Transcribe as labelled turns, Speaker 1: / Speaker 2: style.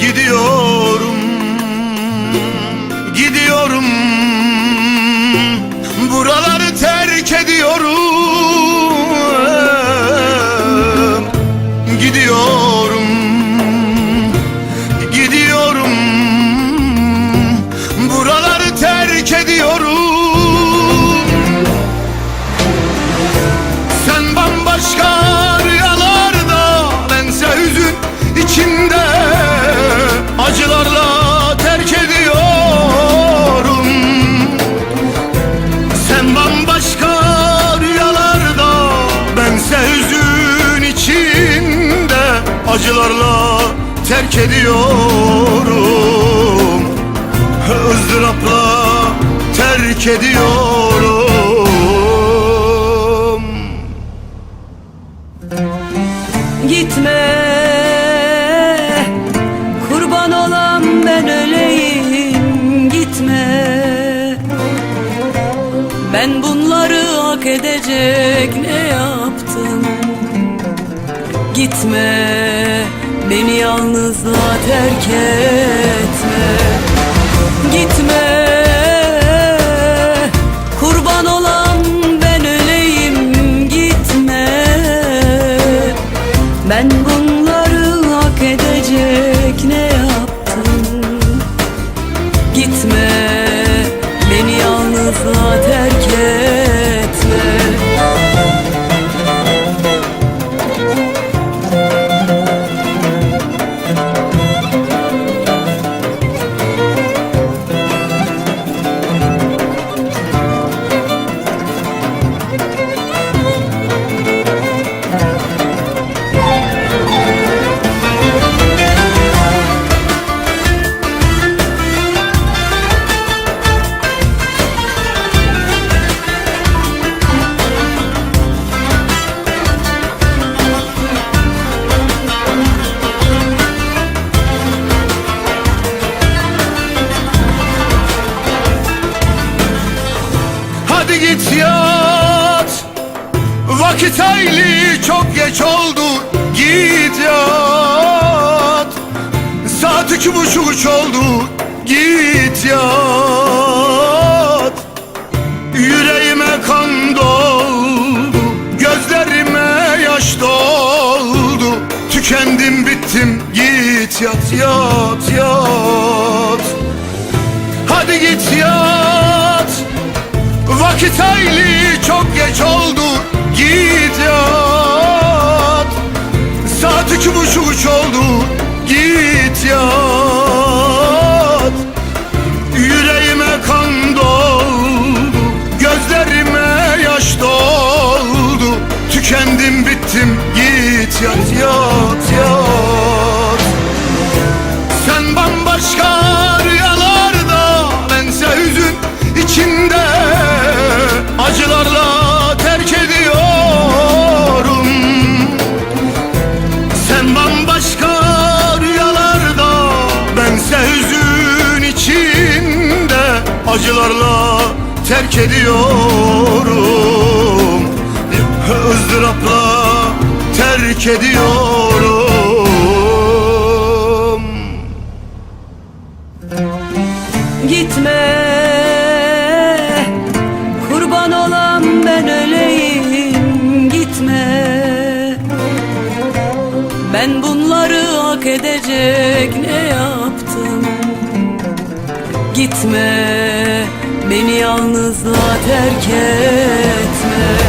Speaker 1: Gidiyorum Gidiyorum. Buraları terk ediyorum. Gidiyorum Gidiyorum. Buraları terk ediyorum. Acılarla terk ediyorum. Sen bambaşka rüyalarda Bense hüzün içinde Acılarla terk ediyorum. Izdırapla terk ediyorum
Speaker 2: hak edecek ne yaptım Gitme Beni yalnızlığa terk etme. Gitme Kurban olan ben öleyim Gitme. Ben bunları hak edecek ne yaptım
Speaker 1: Hadi git yat. Vakit hayli çok geç oldu. Git yat. Saat iki buçuk üç oldu. Git yat. Yüreğime kan doldu. Gözlerime yaş doldu. Tükendim bittim. Git yat yat yat. Hadi git yat Vakit hayli çok geç oldu Git yat. Saat iki buçuk üç oldu Git yat. Yüreğime kan doldu Gözlerime yaş doldu. Tükendim bittim Git yat yat yat Acılarla terk ediyorum. Izdırapla terk ediyorum.
Speaker 2: Gitme Kurban olan ben öleyim. Gitme Ben bunları hak edecek ne yaptım gitme Beni yalnızla terk etme.